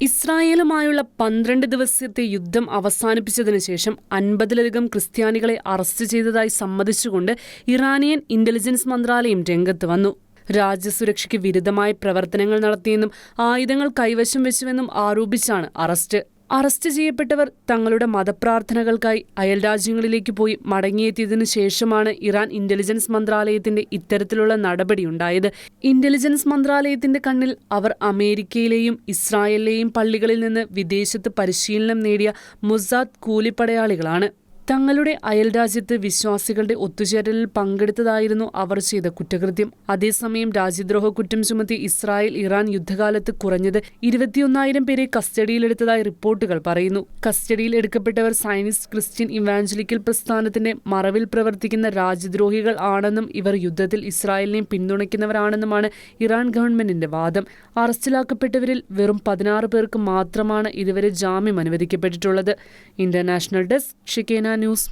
ഇസ്രായേലുമായുള്ള പന്ത്രണ്ട് ദിവസത്തെ യുദ്ധം അവസാനിപ്പിച്ചതിനു ശേഷം അൻപതിലധികം ക്രിസ്ത്യാനികളെ അറസ്റ്റ് ചെയ്തതായി സമ്മതിച്ചുകൊണ്ട് ഇറാനിയൻ ഇന്റലിജൻസ് മന്ത്രാലയം രംഗത്ത് വന്നു. രാജ്യസുരക്ഷയ്ക്ക് വിരുദ്ധമായ പ്രവർത്തനങ്ങൾ നടത്തിയെന്നും ആയുധങ്ങൾ കൈവശം വെച്ചുവെന്നും ആരോപിച്ചാണ് അറസ്റ്റ്. അറസ്റ്റ് ചെയ്യപ്പെട്ടവർ തങ്ങളുടെ മതപ്രാർത്ഥനകൾക്കായി അയൽ രാജ്യങ്ങളിലേക്ക് പോയി മടങ്ങിയെത്തിയതിനു ശേഷമാണ് ഇറാൻ ഇന്റലിജൻസ് മന്ത്രാലയത്തിന്റെ ഇത്തരത്തിലുള്ള നടപടിയുണ്ടായത് ഇന്റലിജൻസ് മന്ത്രാലയത്തിന്റെ കണ്ണിൽ അവർ അമേരിക്കയിലെയും ഇസ്രായേലിലെയും പള്ളികളിൽ നിന്ന് വിദേശത്ത് പരിശീലനം നേടിയ മുസാദ് കൂലിപ്പടയാളികളാണ്. തങ്ങളുടെ അയൽരാജ്യത്ത് വിശ്വാസികളുടെ ഒത്തുചേരലിൽ പങ്കെടുത്തതായിരുന്നു അവർ ചെയ്ത കുറ്റകൃത്യം. അതേസമയം രാജ്യദ്രോഹ കുറ്റം ചുമത്തി ഇസ്രായേൽ ഇറാൻ യുദ്ധകാലത്ത് കുറഞ്ഞത് ഇരുപത്തിയൊന്നായിരം പേരെ കസ്റ്റഡിയിലെടുത്തതായി റിപ്പോർട്ടുകൾ പറയുന്നു. കസ്റ്റഡിയിൽ എടുക്കപ്പെട്ടവർ സൈനിസ്റ്റ് ക്രിസ്ത്യൻ ഇവാഞ്ചലിക്കൽ പ്രസ്ഥാനത്തിന്റെ മറവിൽ പ്രവർത്തിക്കുന്ന രാജ്യദ്രോഹികൾ ആണെന്നും ഇവർ യുദ്ധത്തിൽ ഇസ്രായേലിനെ പിന്തുണയ്ക്കുന്നവരാണെന്നുമാണ് ഇറാൻ ഗവൺമെന്റിന്റെ വാദം. അറസ്റ്റിലാക്കപ്പെട്ടവരിൽ വെറും പതിനാറ് പേർക്ക് മാത്രമാണ് ഇതുവരെ ജാമ്യം അനുവദിക്കപ്പെട്ടിട്ടുള്ളത്. ഇന്റർനാഷണൽ ഡെസ്ക് ഷിക്കേന News.